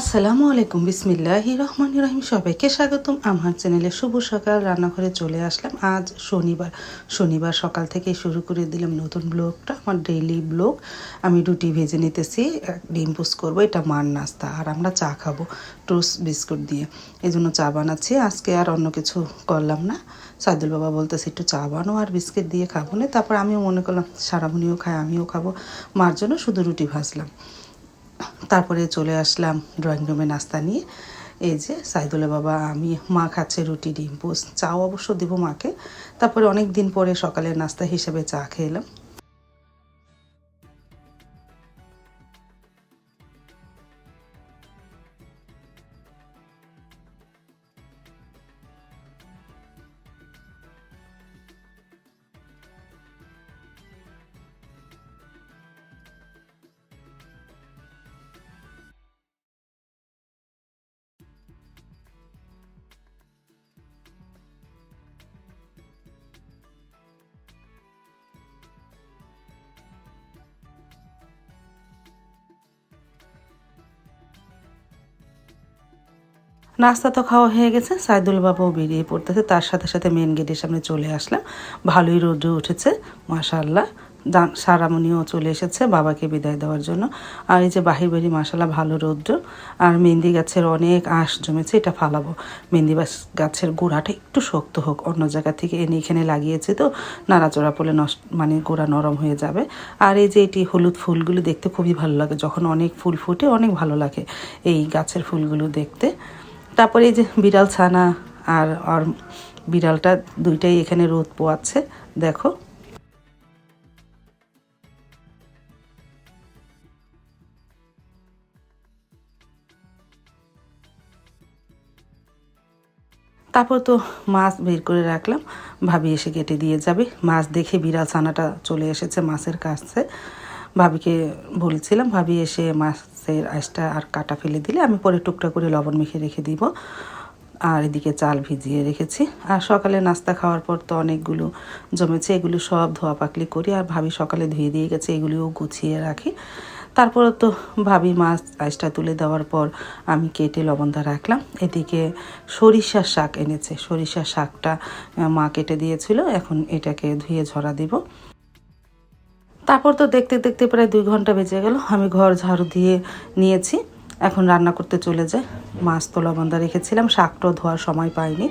আসসালামু আলাইকুম, বিসমিল্লাহ রহমান রহিম। সবাইকে স্বাগতম। আমার চ্যানেলে শুভ সকাল। রান্নাঘরে চলে আসলাম আজ শনিবার। শনিবার সকাল থেকে শুরু করে দিলাম নতুন ব্লগটা, আমার ডেইলি ব্লগ। আমি রুটি ভেজে নিতেছি ডিম পুস করব, এটা মার নাস্তা, আর আমরা চা খাব টোস্ট বিস্কুট দিয়ে। এই জন্য চা বানাচ্ছি। আজকে আর অন্য কিছু করলাম না। সাইদুল বাবা বলতেছে, একটু চা বানো আর বিস্কিট দিয়ে খাব না। তারপর আমিও মনে করলাম, সারামুনিও খায় আমিও খাব। মার জন্য শুধু রুটি ভাজলাম। তারপরে চলে আসলাম ড্রয়িং রুমে নাস্তা নিয়ে। এই যে সাইদুল্লা বাবা, আমি, মা খাচ্ছে রুটি, ডিম পোস্ট চাও অবশ্য দেবো মাকে। তারপরে অনেক দিন পরে সকালের নাস্তা হিসেবে চা খেলাম। নাস্তা তো খাওয়া হয়ে গেছে। সাইদুল বাবাও বেরিয়ে পড়তেছে। তার সাথে সাথে মেন গেটের সামনে চলে আসলাম। ভালোই রোদ্র উঠেছে মাশাল্লাহ সারামণিও চলে এসেছে বাবাকে বিদায় দেওয়ার জন্য। আর এই যে বাহির বাড়ি মাসাল্লাহ ভালো রৌদ্র। আর মেহেন্দি গাছের অনেক আঁশ জমেছে, এটা ফালাবো। মেহেন্দি গাছের গোড়াটা একটু শক্ত হোক, অন্য জায়গা থেকে এনে এখানে লাগিয়েছে তো, নাড়াচড়া পড়লে নষ্ট মানে গোড়া নরম হয়ে যাবে। আর এই যে এটি হলুদ ফুলগুলো দেখতে খুবই ভালো লাগে। যখন অনেক ফুল ফুটে, অনেক ভালো লাগে এই গাছের ফুলগুলো দেখতে। তারপরে এই যে বিড়াল ছানা আর আর বিড়ালটা দুইটাই এখানে রোদ পোয়াচ্ছে, দেখো। তারপর তো মাছ বের করে রাখলাম, ভাবি এসে কেটে দিয়ে যাবে। মাছ দেখে বিড়াল ছানাটা চলে এসেছে মাছের কাছে। ভাবিকে বলছিলাম, ভাবি এসে মাছের আঁশটা আর কাটা ফেলে দিলে আমি পরে টুকটা করে লবণ মেখে রেখে দিব। আর এদিকে চাল ভিজিয়ে রেখেছি। আর সকালে নাস্তা খাওয়ার পর তো অনেকগুলো জমেছে, এগুলো সব ধোয়া পাকলি করি। আর ভাবি সকালে ধুয়ে দিয়ে গেছে, এগুলিও গুছিয়ে রাখি। তারপরে তো ভাবি মাছ আইসটা তুলে দেওয়ার পর আমি কেটে লবণটা রাখলাম। এদিকে সরিষার শাক এনেছে। সরিষার শাকটা মা কেটে দিয়েছিল, এখন এটাকে ধুয়ে ঝরা দিব। তারপর তো দেখতে দেখতে প্রায় দুই ঘণ্টা বেজে গেল। আমি ঘর ঝাড়ু দিয়ে নিয়েছি। এখন রান্না করতে চলে যায় মাছ তো লবণদা রেখেছিলাম। শাকটাও ধোয়ার সময় পাইনি।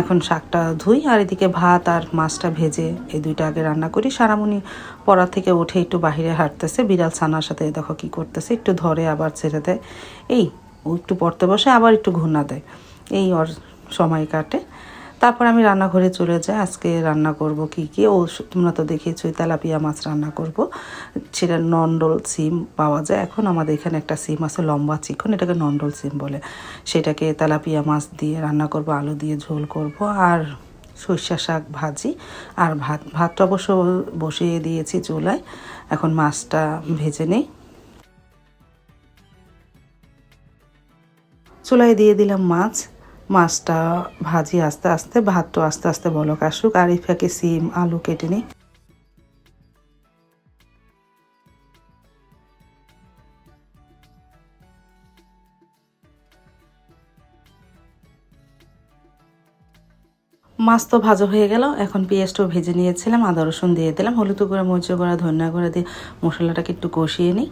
এখন শাকটা ধুই আর এদিকে ভাত আর মাছটা ভেজে এই দুইটা আগে রান্না করি। সারামুনি পড়া থেকে উঠে একটু বাহিরে হাঁটতেছে। বিড়াল ছানার সাথে দেখো কি করতেছে। একটু ধরে আবার ছেড়ে দেয়। এই ও একটু পড়তে বসে, আবার একটু ঘুরনা দেয়। এই ওর সময় কাটে। তারপর আমি রান্নাঘরে চলে যাই। আজকে রান্না করব কি কি? ও তোমরা তো দেখিয়েছো তেলাপিয়া মাছ রান্না করব। সেটা নন্ডল সিম পাওয়া যায়। এখন আমাদের এখানে একটা সিম আছে, লম্বা চিকন, এটাকে নন্ডল সিম বলে। সেটাকে তেলাপিয়া মাছ দিয়ে রান্না করব, আলু দিয়ে ঝোল করব, আর সর্ষা শাক ভাজি, আর ভাত। ভাতটা অবশ্য বসিয়ে দিয়েছি চুলায়। এখন মাছটা ভেজে নেই। চুলায় দিয়ে দিলাম মাছ। মাছটা ভাজি আস্তে আস্তে ভাতটা আস্তে আস্তে বলক আসুক, আর এই ফাঁকে সিম, আলু কেটে নিই। মাছ তো ভাজা হয়ে গেল, এখন পেঁয়াজটাও ভেজে নিয়েছিলাম, আদা রসুন দিয়ে দিলাম, হলুদ গুঁড়া মরিচ গুঁড়া, ধনিয়া গুঁড়া দিয়ে মশলাটাকে একটু কষিয়ে নিই।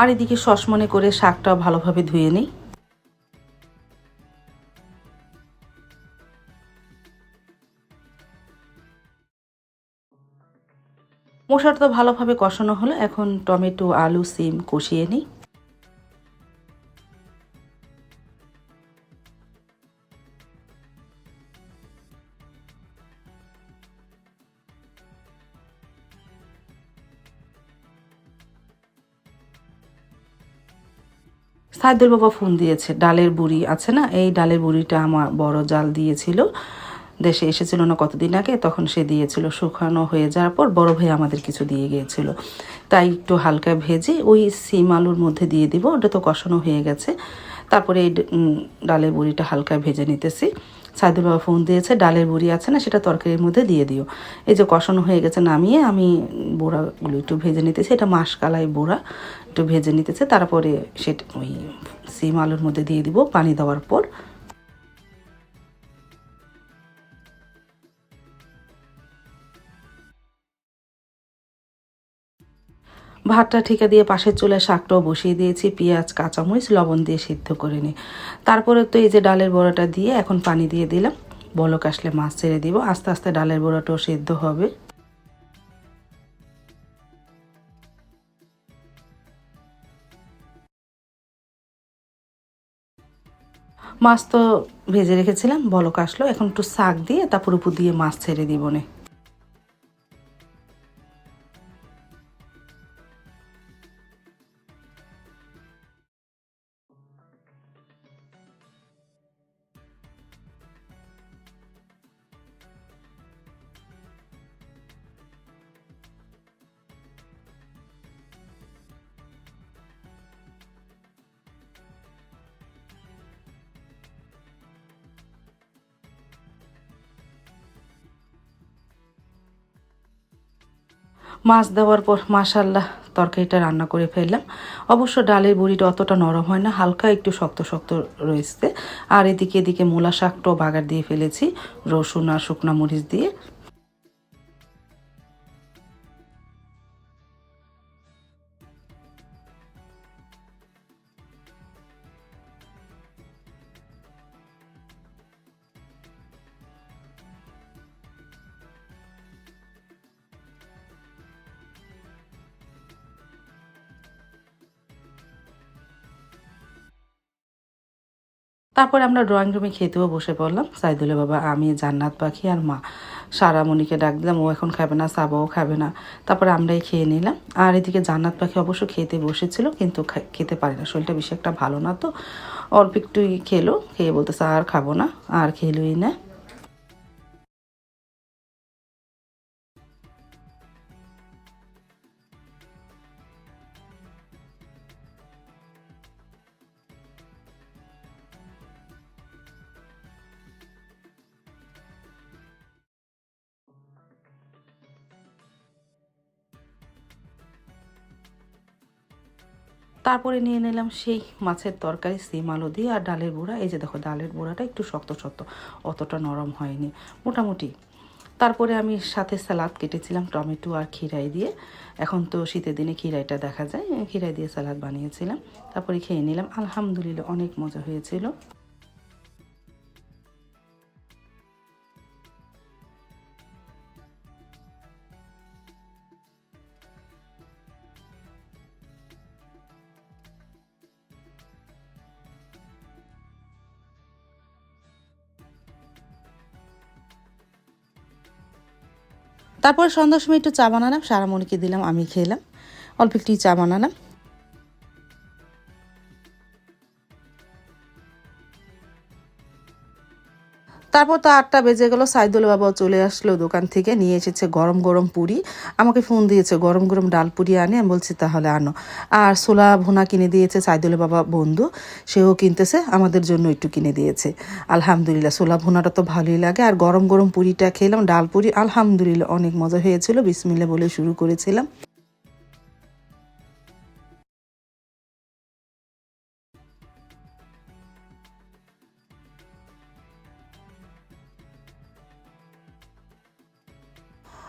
আর এদিকে সস মনে করে শাকটাও ভালোভাবে ধুয়ে নিই। মশলাটা তো ভালোভাবে কষানো হলো, এখন টমেটো, আলু, সিম কষিয়ে নিই। সাইদুল বাবা ফোন দিয়েছে, ডালের বুড়ি আছে না? এই ডালের বুড়িটা আমার বড় জাল দিয়েছিল। দেশে এসেছিল না কতদিন আগে, তখন সে দিয়েছিল। শুকানো হয়ে যাওয়ার পর বড় ভাই আমাদের কিছু দিয়ে গিয়েছিল। তাই একটু হালকা ভেজে ওই সিম আলুর মধ্যে দিয়ে দিব, ওটা তো কষানো হয়ে গেছে। তারপরে এই ডালের বুড়িটা হালকা ভেজে নিতেছি। সাইদুল বাবা ফোন দিয়েছে, ডালের বুড়ি আছে না, সেটা তরকারির মধ্যে দিয়ে দিও। এই যে কষানো হয়ে গেছে নামিয়ে আমি বোড়াগুলো একটু ভেজে নিতেছি, এটা মাসকালাই বোড়া একটু ভেজে নিতেছে, তারপরে সেটা ওই সিম আলুর মধ্যে দিয়ে দিব, পানি দেওয়ার পর। ভাতটা ঠিকা দিয়ে পাশের চুলে শাকটাও বসিয়ে দিয়েছি, পেঁয়াজ, কাঁচামরিচ, লবণ দিয়ে সিদ্ধ করে নিই তারপরে তো এই যে ডালের বড়াটা দিয়ে এখন পানি দিয়ে দিলাম। বলক আসলে মাছ ছেড়ে দিব, আস্তে আস্তে ডালের বড়াটাও সিদ্ধ হবে। মাছ তো ভেজে রেখেছিলাম, বলক আসলো, এখন একটু শাক দিয়ে তারপর উপর দিয়ে মাছ ছেড়ে দিব নে। মাছ দেওয়ার পর মাশাল্লাহ তরকারিটা রান্না করে ফেললাম। অবশ্য ডালের বড়িটা অতটা নরম হয় না, হালকা একটু শক্ত শক্ত রয়েছে। আর এদিকে এদিকে মূলা শাকটাও বাগার দিয়ে ফেলেছি, রসুন আর শুকনা মরিচ দিয়ে। তারপর আমরা ড্রয়িং রুমে খেতেও বসে পড়লাম। সাইদুলে বাবা, আমি, জান্নাত পাখি আর মা। সারামণিকে ডাক দিলাম, ও এখন খাবে না সাবাও খাবে না। তারপরে আমরাই খেয়ে নিলাম। আর এদিকে জান্নাত পাখি অবশ্য খেতে বসেছিল, কিন্তু খেতে পারে না। শরীরটা বেশি একটা ভালো না তো। অল্প একটুই খেলো, খেয়ে বলতেছে, আর খাব না, আর খেলোই না। তারপরে নিয়ে নিলাম সেই মাছের তরকারি, সিম আলু দিয়ে আর ডালের গুঁড়া এই যে দেখো, ডালের গুঁড়াটা একটু শক্ত শক্ত, অতটা নরম হয়নি, মোটামুটি। তারপরে আমি সাথে স্যালাদ কেটেছিলাম, টমেটো আর খিরাই দিয়ে। এখন তো শীতের দিনে খিরাইটা দেখা যায় খিরাই দিয়ে স্যালাদ বানিয়েছিলাম। তারপরে খেয়ে নিলাম, আলহামদুলিল্লাহ অনেক মজা হয়েছিল। তারপর সন্ধ্যার সময় একটু চা বানালাম সারামণিকে দিলাম আমি খেলাম। অল্প একটু চা বানালাম। তারপর তো আটটা বেজে গেল, সাইদুল বাবাও চলে আসলো দোকান থেকে, নিয়ে এসেছে গরম গরম পুরি। আমাকে ফোন দিয়েছে, গরম গরম ডাল পুরি আনে? আমি বলছি, তাহলে আনো। আর সোলা ভুনা কিনে দিয়েছে সাইদুল বাবা বন্ধু, সেও কিনতেছে, আমাদের জন্য একটু কিনে দিয়েছে। আলহামদুলিল্লাহ সোলা ভুনাটা তো ভালোই লাগে। আর গরম গরম পুরিটা খেলাম, ডাল পুরি, আলহামদুলিল্লাহ, অনেক মজা হয়েছিল বিসমিল্লা বলে শুরু করেছিলাম।